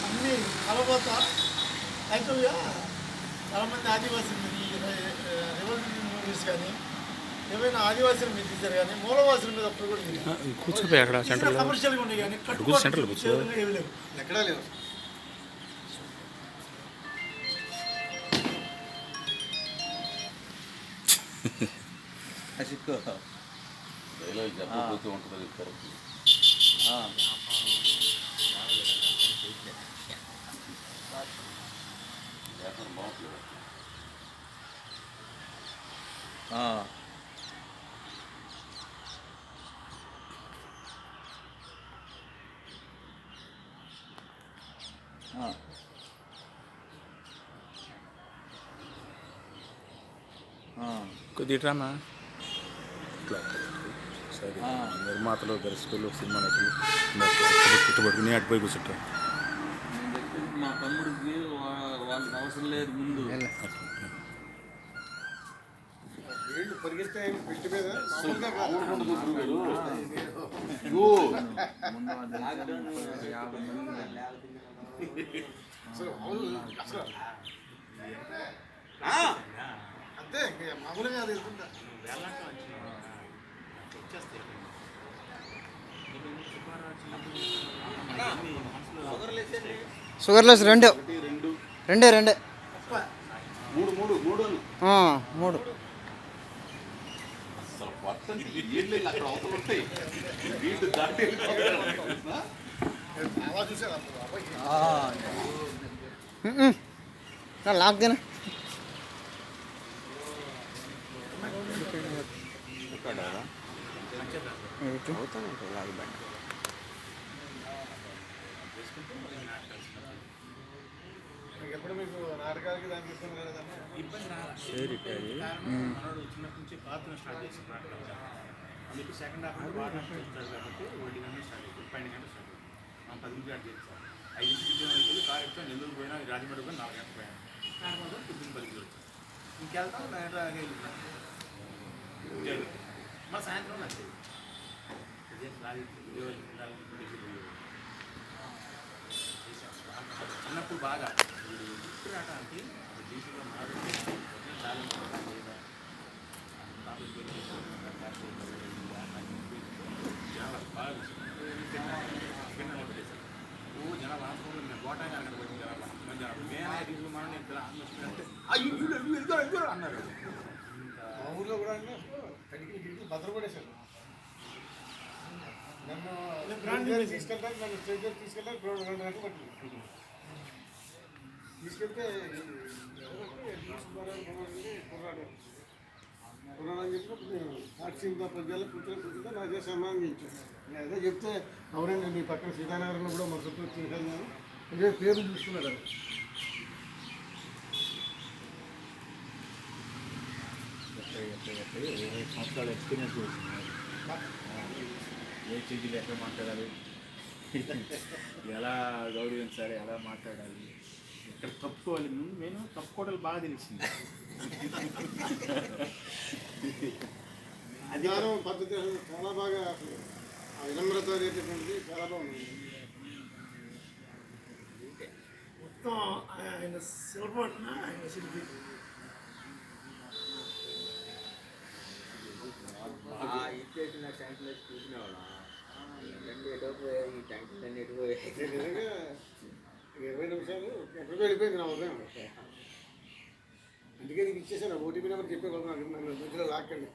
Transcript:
అన్ని కలబోత యాక్చువల్గా చాలామంది ఆదివాసీ మీద రెవల్యూషన్ మూవీస్ కానీ ఏమైనా ఆదివాసీల మీద తీశారు కానీ మూలవాసుల మీద అప్పుడు కూడా. కూర్చోపోయి అక్కడ సెంటర్లో కమర్షియల్గా ఉన్నాయి కానీ కూర్చో, సెంటర్లో కూర్చో. ఏమి లేవు ఎక్కడా లేవు డైలాగ్ చెప్పకపోతే ఉంటుంది కరెక్ట్ కొద్ది ఇట్రామా ఇట్లా సరే. నిర్మాతలు దర్శకులు సినిమా నటులు చుట్టుపట్టుకుని అటుపోయి కూర్చుంటారు. మా తమ్ముడికి వా- వాళ్ళకి అవసరం లేదు ముందు. అంతే ఇంక మామూలుగా వెళ్తుంటా. షుగర్లెస్ రెండు. రెండు. రెండే రెండే. మూడు మూడు మూడు. మొత్తం ఏళ్ళు అక్కడ అవతల ఉంటాయి వీళ్ళు దాటి వెళ్ళిపోతారు. మీకు ఎప్పుడు మీకు నాటకాలకి దానికి ఇబ్బంది కదా ఇబ్బంది రాదు మనోడు చిన్నప్పటి నుంచి పాత్ర స్టార్ట్ చేసి నాటకం అందుకే సెకండ్ హాఫ్ అంటే బాగా నడుస్తాడు కాబట్టి ఒకటి గంటలు స్టార్ట్ అవుతుంది పన్నెండు గంటలు స్టార్ట్ అవుతుంది మనం పది నిమిషాలు చేస్తాం ఐదింటికి ఉద్యోగం అయిపోయి కారు ఎక్కువ నెల్లూరు పోయినా రాజమండ్రి పోయినా నాలుగు గంటలు పోయాను నాలుగు గంటలు పొద్దున్న పది వచ్చాం ఇంకెళ్తాం నేను ఉద్యోగం మా సాయంత్రం నచ్చేది ఇదే రాజు ఉద్యోగాలు ఉండాలి, ఉండేసి పోయేవాడు. చేసాం. చిన్నప్పుడు బాగా ఇప్పుడు ఇప్పుడు అన్నారు మా ఊర్లో కూడా అంటే కడికి గిడికి భద్రపడేశారు నన్ను తీసుకెళ్ళడానికి నన్ను స్టేజ్ తీసుకెళ్ళడానికి రెండు రెండు గంటలు పట్టింది తీసుకెళ్తే కుర్రాడు కుర్రాడు అని చెప్పినప్పుడు నేను సాక్షింత ప్రజల పుత్ర పుత్రిక నా చేసి సన్మానం చేయించాను నేను అదే చెప్తే అవునండి మీ పక్కన సీతానగరంలో కూడా మన చుట్టూ చేశాను ఇదే పేరు చూసుకున్నాడు ఇరవై సంవత్సరాల ఎక్స్పీరియన్స్ వచ్చింది ఏ చేతులు ఎక్కడ మాట్లాడాలి? ఎలా గౌరవించాలి? ఎలా మాట్లాడాలి? ఎక్కడ తప్పుకోవాలి నేను తప్పుకోవడాలు బాగా తెలిసింది. అధికారం పద్ధతి చాలా బాగా అసలు ఆ వినమ్రత అనేటటువంటిది చాలా బాగుంది. మొత్తం ఆయన శిల్పం ఆయన శిల్పి. ఇచ్చేసిన ట్యాంకులు చూసినావాడా? రెండు ఎటు ఈ ట్యాంకులు అన్ని ఎటు నిమిషాలు ఎక్కడికో వెళ్ళిపోయింది నా ఉదయం. అందుకే నీకు ఇచ్చేసాను. ఓటీపీ నెంబర్ చెప్పే కదా నన్ను మధ్యలో లాక్కండి.